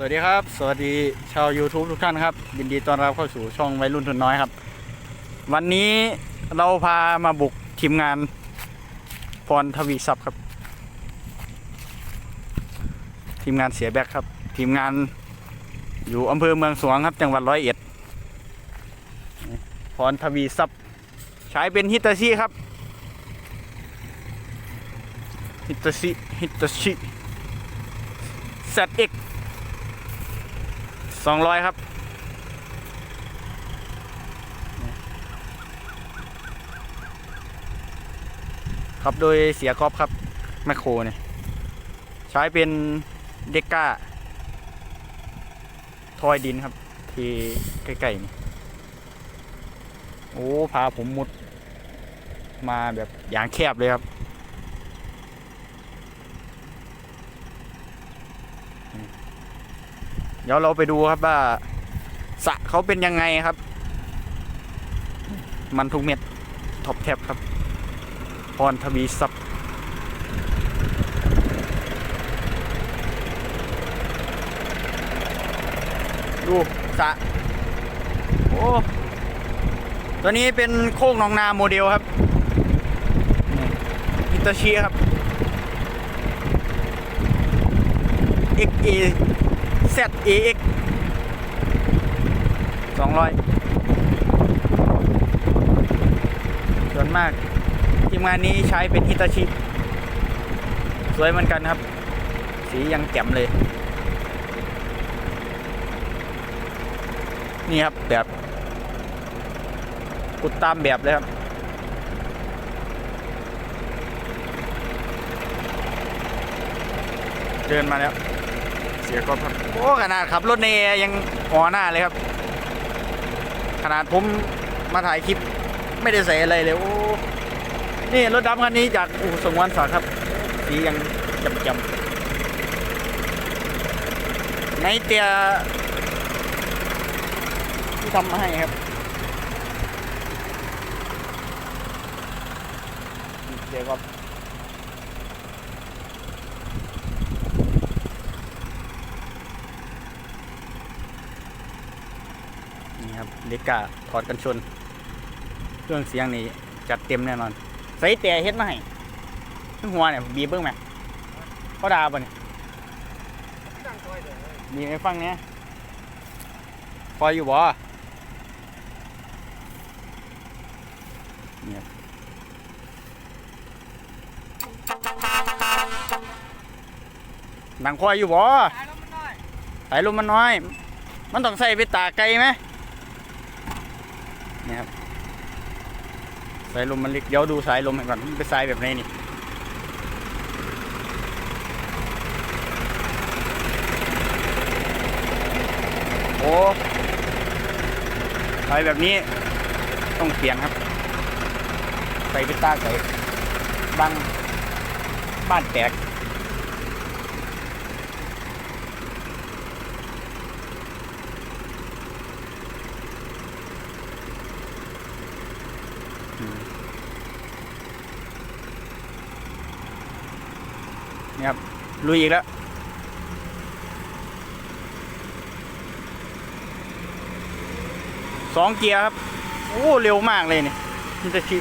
สวัสดีครับ สวัสดีชาว YouTube ทุกท่านครับยินดีต้อนรับเข้าสู่ช่องวัยรุ่นทุนน้อยครับ วันนี้เราพามาบุกทีมงานพรทวีทรัพย์ครับ ทีมงานเสียแบกครับ ทีมงานอยู่อำเภอเมืองสวงครับ จังหวัดร้อยเอ็ดพรทวีทรัพย์ใช้เป็นฮิตาชิครับ ฮิตาชิฮิตาชิ ZX สองร้อยครับ ครับโดยเสียกอบครับแมคโครเนี่ยใช้เป็นเด็กก้าทอยดินครับ ที่ใกล้ๆนี่โอ้ พาผมมุด มาแบบอย่างแคบเลยครับ เดี๋ยวเราไปดูครับว่าสะเขาเป็นยังไงครับ มันทุกเม็ดท็อปแท็บครับพรทวีซับดูสะโอ้ตัวนี้เป็นโค้งหนองนาโมเดลครับฮิตาชิครับ XA ZAX สองร้อยส่วนมาก ทีมงานนี้ใช้เป็นฮิตาชิ สวยเหมือนกันครับ สียังแจ่มเลย นี่ครับแบบกุดตามแบบเลยครับเดินมาแล้ว เสียก็ครับโอ้ขนาดขับรถเนยยังหัวหน้าเลยครับ ขนาดผมมาถ่ายคลิปไม่ได้ใส่อะไรเลยโอ้นี่รถดำคันนี้จากอู่สงวนศักดิ์ครับสียังจำจำในเตียที่ทำมาให้ครับเดี๋ยวก็ นี่ครับ เล็กกาถอดกันชน เครื่องเสียงนี่จัดเต็มแน่นอน ใส่แต่เฮ็ดมาให้ทั้งหัวเนี่ยบีบเบิ้งไหมเขาด่าป่เนี่ยบีบให้ฟังเนี่ยคอยอยู่บ่เนี่ยดังคอยอยู่บ่สายลมมันน้อย มันต้องใส่ไปตาไกลไหม นี่ครับสายลมมันเล็กเดี๋ยวดูสายลมก่อนเป็นสายแบบไหนนี่โอ้สายแบบนี้ต้องเปลี่ยนครับใส่ไปตาไก่บางบ้านแตก นี่ครับลุยอีกแล้วสองเกียร์ครับ โอ้ เร็วมากเลยนี่นี่จะชิ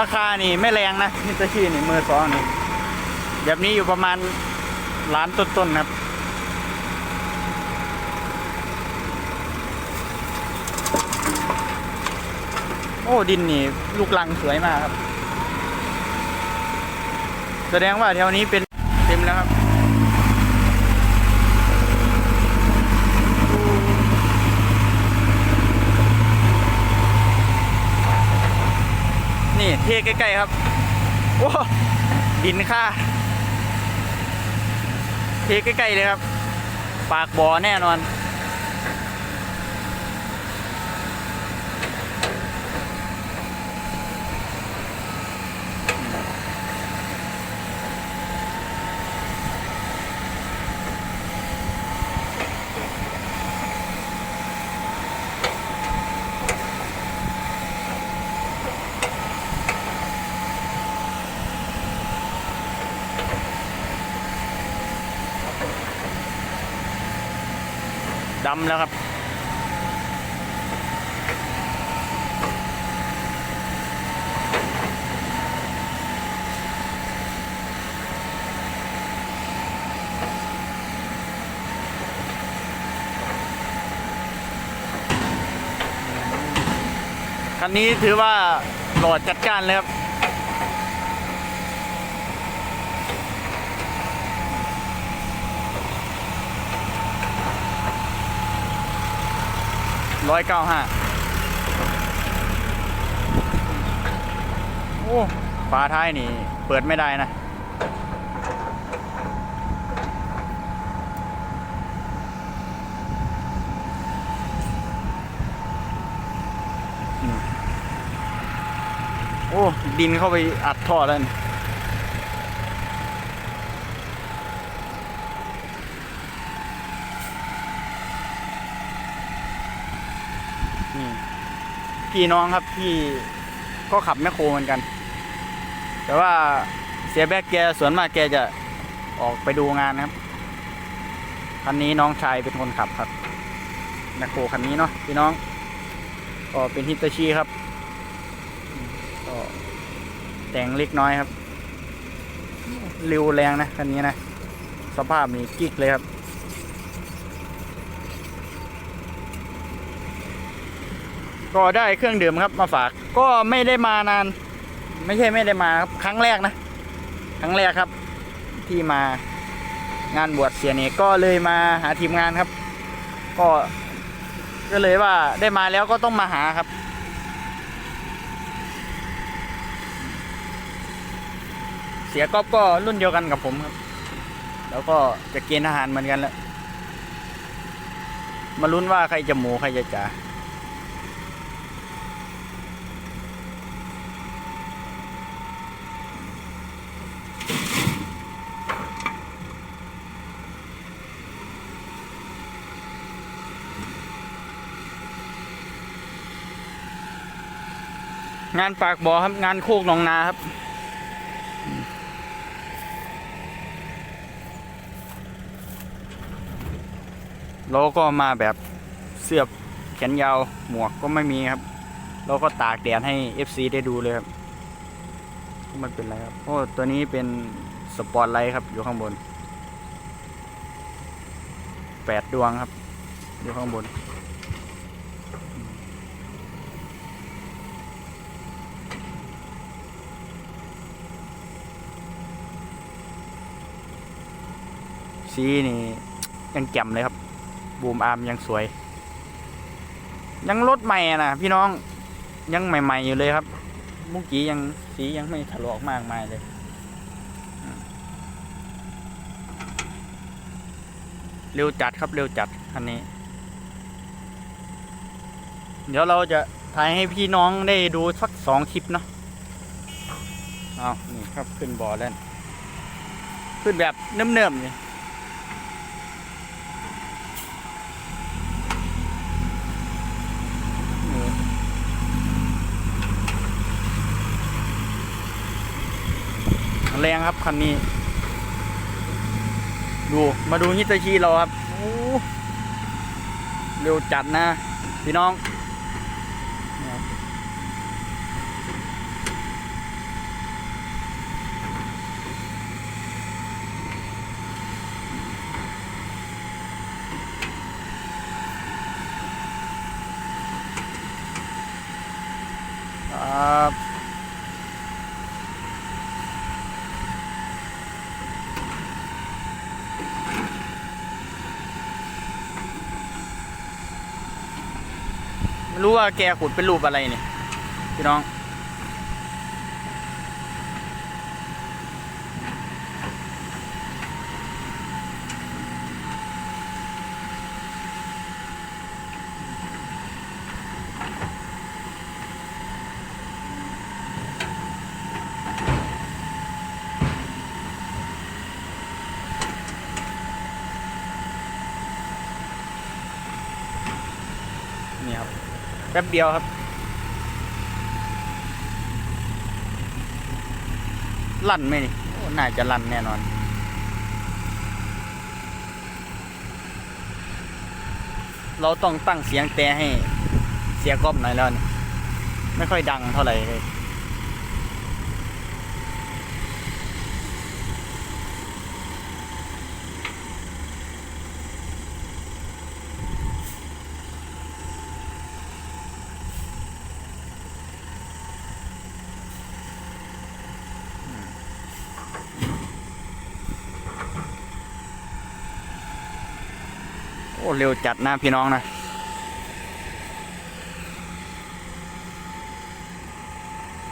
ราคานี่ไม่แรงนะมิตาชีนี่มือสองนี่ แบบนี้อยู่ประมาณล้านต้นๆครับโอ้ดินนี่ ลูกลังสวยมากครับ แสดงว่าแถวนี้เป็นเต็มแล้วครับ นี่ เทใกล้ๆครับโอ้ดินค่าเทใกล้ๆเลยครับ ปากบ่อแน่นอน ดำแล้วครับ คันนี้ถือว่าหล่อจัดการเลยครับ ร้อยเก้าห้าโอ้ฝาท้ายนี่ เปิดไม่ได้นะ โอ้ ดินเข้าไปอัดท่อแล้วนี่ พี่น้องครับพี่ก็ขับแมคโครเหมือนกัน แต่ว่าเสียแบกแกส่วนมากแกจะออกไปดูงานครับ คันนี้น้องชายเป็นคนขับครับแมคโครคันนี้เนาะพี่น้อง ก็เป็นฮิตาชิครับก็แต่งเล็กน้อยครับ เร็วแรงนะคันนี้นะ สภาพนี่กิ๊กเลยครับ ก็ได้เครื่องดื่มครับมาฝากก็ไม่ได้มานาน ไม่ใช่ไม่ได้มาครับครั้งแรกนะ ครั้งแรกครับ ที่มางานบวชเสียเนกก็เลยมาหาทีมงานครับ ก็ก็เลยว่าได้มาแล้วก็ต้องมาหาครับ เสียก๊อฟก็รุ่นเดียวกันกับผมครับ แล้วก็จะเกณฑ์ทหารเหมือนกันแล้วมาลุ้นว่าใครจะหมูใครจะจ่า งานปากบ่อครับ งานโคกหนองนาครับ เราก็มาแบบเสื้อแขนยาวหมวกก็ไม่มีครับ เราก็ตากแดดให้ FC ได้ดูเลยครับมันเป็นอะไรครับ โอ้ ตัวนี้เป็นสปอร์ตไลท์ครับ อยู่ข้างบนแปดดวงครับ อยู่ข้างบน สีนี่ยังแจ่มเลยครับ บูมอาร์มยังสวย ยังรถใหม่นะพี่น้องยังใหม่ ๆ อยู่เลยครับเมุกี้ยังสียังไม่ถลอกมากมายเลยเร็วจัดครับเร็วจัดคันนี้ เดี๋ยวเราจะถ่ายให้พี่น้องได้ดูสักสองคลิปเนาะเอานี่ครับขึ้นบอแล้วขึ้นแบบเนิ่มๆเแรงครับคันนี้ ดูมาดูฮิตาชิเราครับเร็วจัดนะ พี่น้อง รู้ว่าแกขุดเป็นรูปอะไรเนี่ยพี่น้อง นี่ครับ ป๊บเดียวครับ ลั่นไหมนี่น่าจะลั่นแน่นอน เราต้องตั้งเสียงแต่ให้เสียก๊อบหน่อยแล้วนี่ไม่ค่อยดังเท่าไหร่เลย อ้เร็วจัดนะพี่น้องนะ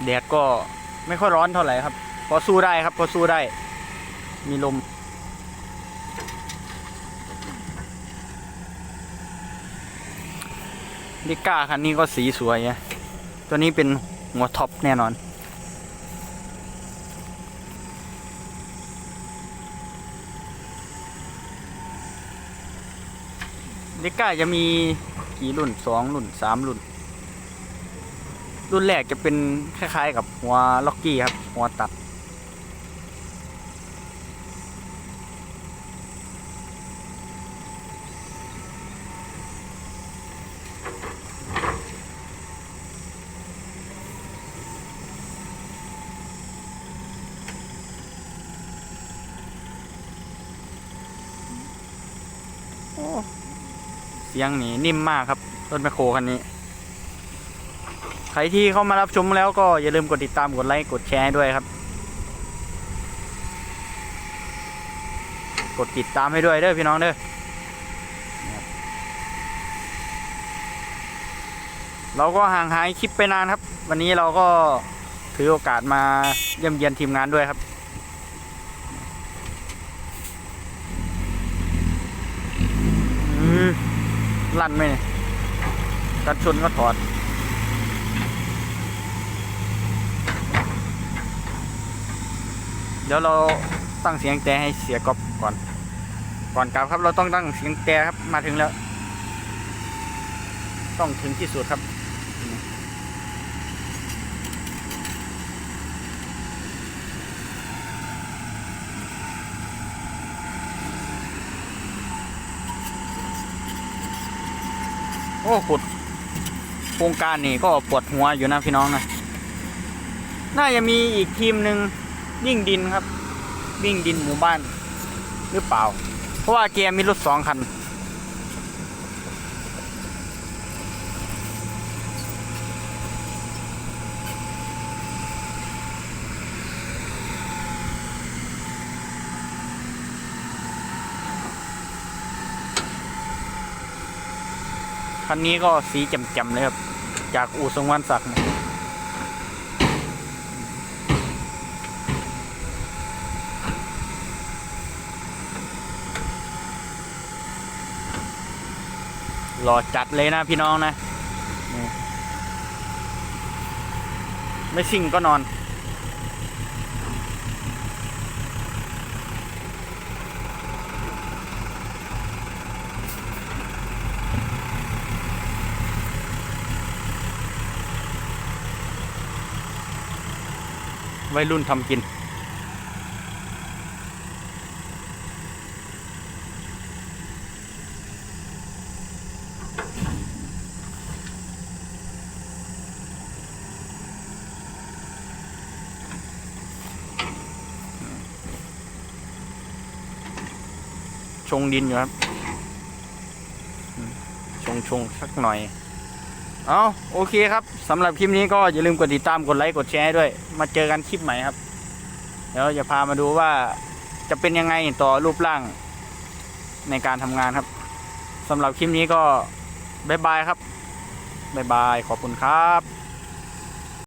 แดดก็ไม่ค่อยร้อนเท่าไหร่ครับ พอสู้ได้ครับพอสู้ได้ มีลม ดิก้าคันนี้ก็สีสวยอะตัวนี้เป็นหัวท็อปแน่นอน ดิก้าจะมีกี่รุ่นสองรุ่นสามรุ่น รุ่นแรกจะเป็นคล้ายๆกับหัวล็อกกี้ครับ หัวตัด สียงนี่นิ่มมากครับรถแมคโครคันนี้ ใครที่เข้ามารับชมแล้วก็อย่าลืมกดติดตามกดไลค์กดแชร์ด้วยครับ กดติดตามให้ด้วยเด้อพี่น้องเด้อเราก็ห่างหายคลิปไปนานครับ วันนี้เราก็ถือโอกาสมาเยี่ยมเยียนทีมงานด้วยครับ อืม ลั่นไหมเนี่ยกันชนก็ถอด เดี๋ยวเราตั้งเสียงแต่ให้เสียกอบก่อน ก่อนกลับครับเราต้องตั้งเสียงแต่ครับมาถึงแล้ว ต้องถึงที่สุดครับ โอ้ขุดโครงการนี่ก็ปวดหัวอยู่นะพี่น้องนะน่าจะมีอีกทีมหนึ่งวิ่งดินครับ วิ่งดินหมู่บ้านหรือเปล่า เพราะว่าแกมีรถสองคัน คันนี้ก็สีแจ่มๆเลยครับ จากอู่ทรงวันศักดิ์หล่อจัดเลยนะพี่น้องนะ ไม่ซิ่งก็นอน วัยรุ่นทำกิน ชงดินอยู่ครับ ชงชงสักหน่อย เอาโอเคครับสำหรับคลิปนี้ก็อย่าลืมกดติดตามกดไลค์กดแชร์ให้ด้วย มาเจอกันคลิปใหม่ครับ เดี๋ยวจะพามาดูว่าจะเป็นยังไงต่อรูปร่างในการทำงานครับสำหรับคลิปนี้ก็บ๊ายบายครับบ๊ายบายขอบคุณครับ